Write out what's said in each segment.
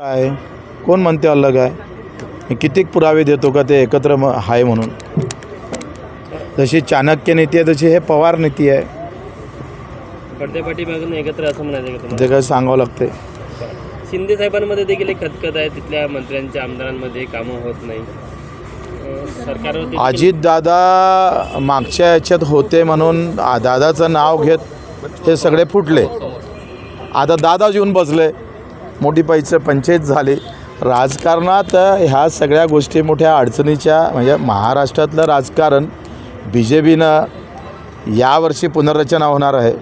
आहे कोण म्हणते अलग आहे मी कितीक पुरावे देतो का ते एकत्र म आहे म्हणून? जशी चाणक्य नीती आहे तशी हे पवार नीती आहे. पडद्या पाठीमागून एकत्र असं म्हणायचं का तुम्हाला? ते काय सांगावं लागते शिंदे साहेबांमध्ये देखील एक खतखत आहे तिथल्या मंत्र्यांच्या आमदारांमध्ये कामं होत नाही. अं, सरकारवर देखील- अजितदादा मागच्या याच्यात होते म्हणून आ- दादाचं नाव घेत हे सगळे फुटले. आता दादा येऊन बसले. मोठी पैसे पंचायत झाली. राजकारणात ह्या सगळ्या गोष्टी मोठ्या अडचणीच्या म्हणजे महाराष्ट्रातलं राजकारण बी जे पीनं यावर्षी पुनर्रचना होणार आहे.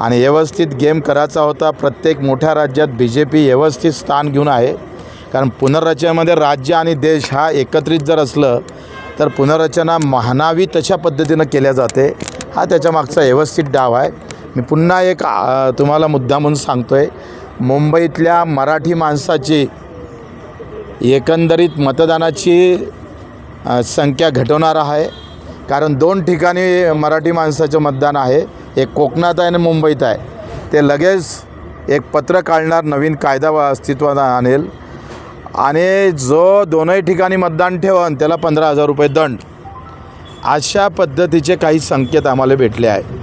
आणि व्यवस्थित गेम करायचा होता. प्रत्येक मोठ्या राज्यात बी जे पी व्यवस्थित स्थान घेऊन आहे. कारण पुनर्रचनेमध्ये राज्य आणि देश हा एकत्रित जर असलं तर पुनर्रचना म्हणावी तशा पद्धतीनं केल्या जाते. हा त्याच्या मागचा व्यवस्थित डाव आहे. मी पुन्हा एक तुम्हाला मुद्दा म्हणून सांगतो आहे मुंबईतल्या मराठी माणसाची एकंदरीत मतदानाची संख्या घटवणार आहे. कारण दोन ठिकाणी मराठी माणसाचं मतदान आहे. एक कोकणात आहे आणि मुंबईत आहे. ते लगेच एक पत्र काढणार नवीन कायदा व अस्तित्वात आणेल. आणि जो दोनही ठिकाणी मतदान ठेवन त्याला पंधरा हजार रुपये दंड. अशा पद्धतीचे काही संकेत आम्हाला भेटले आहे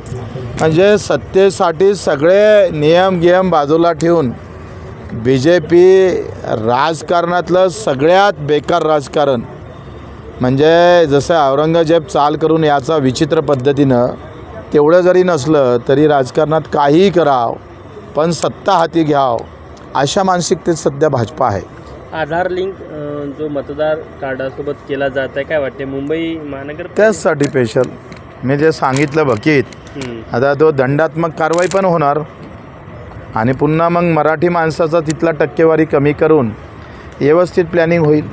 म्हणजे सत्तेसाठी सगळे नियम गियम बाजूला ठेवून बी जे पी राजकारणातलं सगळ्यात बेकार राजकारण म्हणजे जसं औरंगजेब चाल करून याचा विचित्र पद्धतीनं तेवढं जरी नसलं तरी राजकारणात काहीही कराव पण सत्ता हाती घ्याव अशा मानसिकतेत सध्या भाजपा आहे आधार लिंक जो मतदार कार्डासोबत केला जात आहे काय वाटते मुंबई महानगर त्याचसाठी स्पेशल मी जे सांगितलं बकीत हम्म. आता तो दंडात्मक कारवाई पण होणार. आणि पुन्हा मग मराठी माणसाचा तिथला टक्केवारी कमी करून व्यवस्थित प्लॅनिंग होईल.